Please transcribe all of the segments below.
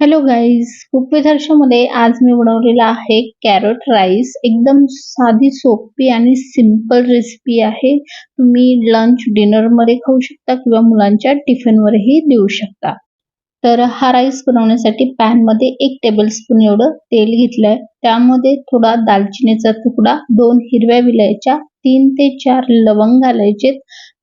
Hello guys cook with हर्षमध्ये आज मी बनवलेला आहे कॅरट राईस एकदम साधी सोपी आणि सिंपल रेसिपी आहे. तुम्ही लंच डिनरमध्ये खाऊ शकता किंवा मुलांच्या टिफिनवरही देऊ शकता. तर हा राईस बनवण्यासाठी पॅनमध्ये एक टेबलस्पून एवढं तेल घेतलंय. त्यामध्ये थोडा दालचिनीचा तुकडा दोन हिरव्या विलायच्या तीन ते चार लवंग घालायचे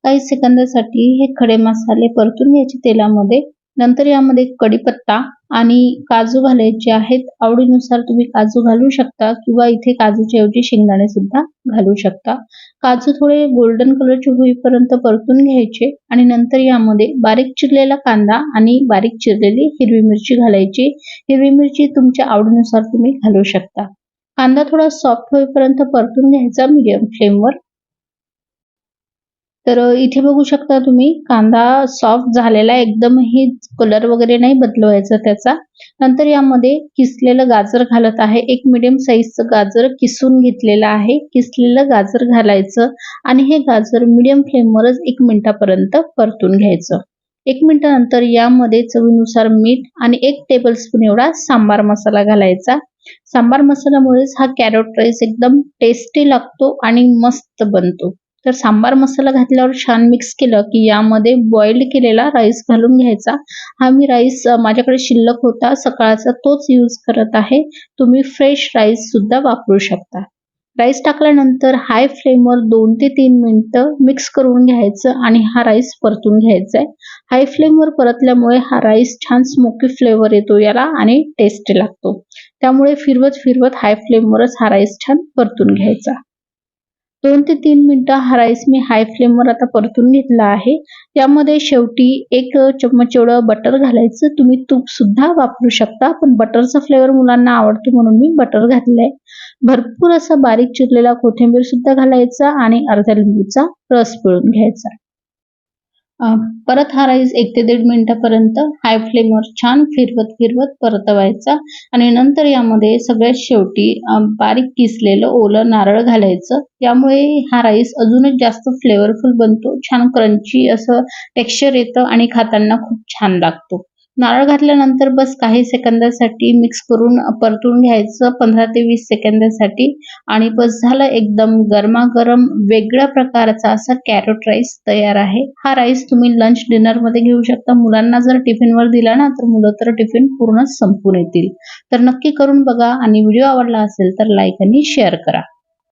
काही सेकंदासाठी हे खडे मसाले परतून घ्यायचे तेलामध्ये. नंतर यामध्ये कडीपत्ता आणि काजू घालायचे आहेत. आवडीनुसार तुम्ही काजू घालू शकता किंवा इथे काजूच्या ऐवजी शेंगदाणे सुद्धा घालू शकता. काजू थोडे गोल्डन कलरचे होईपर्यंत परतून घ्यायचे आणि नंतर यामध्ये बारीक चिरलेला कांदा आणि बारीक चिरलेली हिरवी मिरची घालायची. हिरवी मिरची तुमच्या आवडीनुसार तुम्ही घालू शकता. कांदा थोडा सॉफ्ट होईपर्यंत परतून घ्यायचा मीडियम फ्लेमवर तर इथे बघू शकता तुम्ही कांदा सॉफ्ट झालेला एकदमही कलर वगैरे नाही बदलवायचा त्याचा. नंतर यामध्ये किसलेलं गाजर घालत आहे. एक मिडियम साईजचं गाजर किसून घेतलेलं आहे. किसलेलं गाजर घालायचं आणि हे गाजर मिडियम फ्लेमवरच एक मिनिटापर्यंत परतून घ्यायचं. एक मिनिटानंतर यामध्ये चवीनुसार मीठ आणि एक टेबलस्पून एवढा सांबार मसाला घालायचा. सांबार मसाल्यामुळेच हा कॅरोट राईस एकदम टेस्टी लागतो आणि मस्त बनतो. तर सांबार मसाला घातल्यावर छान मिक्स केलं की यामध्ये बॉईल्ड केलेला राईस घालून घ्यायचा. हा मी राईस माझ्याकडे शिल्लक होता. सकाळचा तोच यूज करत आहे. तुम्ही फ्रेश राईस सुद्धा वापरू शकता. राईस टाकल्यानंतर हाय फ्लेमवर दोन ते तीन मिनटं मिक्स करून घ्यायचं आणि हा राईस परतून घ्यायचा आहे. हाय फ्लेमवर परतल्यामुळे हा राईस छान स्मोकी फ्लेवर येतो याला आणि टेस्टी लागतो. त्यामुळे फिरवत फिरवत हाय फ्लेमवरच हा राईस छान परतून घ्यायचा. दोन ते तीन मिनिटं हा राईस मी हाय फ्लेमवर आता परतून घेतला आहे. त्यामध्ये शेवटी एक चम्मच एवढं बटर घालायचं. तुम्ही तूप सुद्धा वापरू शकता पण बटरचा फ्लेवर मुलांना आवडतो म्हणून मी बटर घातलंय. भरपूर असा बारीक चिरलेला कोथिंबीर सुद्धा घालायचा आणि अर्ध्या लिंबूचा रस पिळून घ्यायचा. परत हा राईस एक ते दीड मिनिटापर्यंत हाय फ्लेमवर छान फिरवत फिरवत परतवायचा आणि नंतर यामध्ये सगळ्यात शेवटी बारीक किसलेलं ओलं नारळ घालायचं. यामुळे हा राईस अजूनच जास्त फ्लेवरफुल बनतो छान क्रंची असं टेक्स्चर येतं आणि खाताना खूप छान लागतो. नारळ घातल्यानंतर बस काही सेकंदासाठी मिक्स करून परतून घ्यायचं. पंधरा ते वीस सेकंदासाठी. आणि बस झालं एकदम गरमागरम वेगळ्या प्रकारचा असा कॅरोट राईस तयार आहे. हा राईस तुम्ही लंच डिनरमध्ये घेऊ शकता. मुलांना जर टिफिनवर दिला ना तर मुलं तर टिफिन पूर्ण संपून येतील. तर नक्की करून बघा. आणि व्हिडिओ आवडला असेल तर लाईक आणि शेअर करा.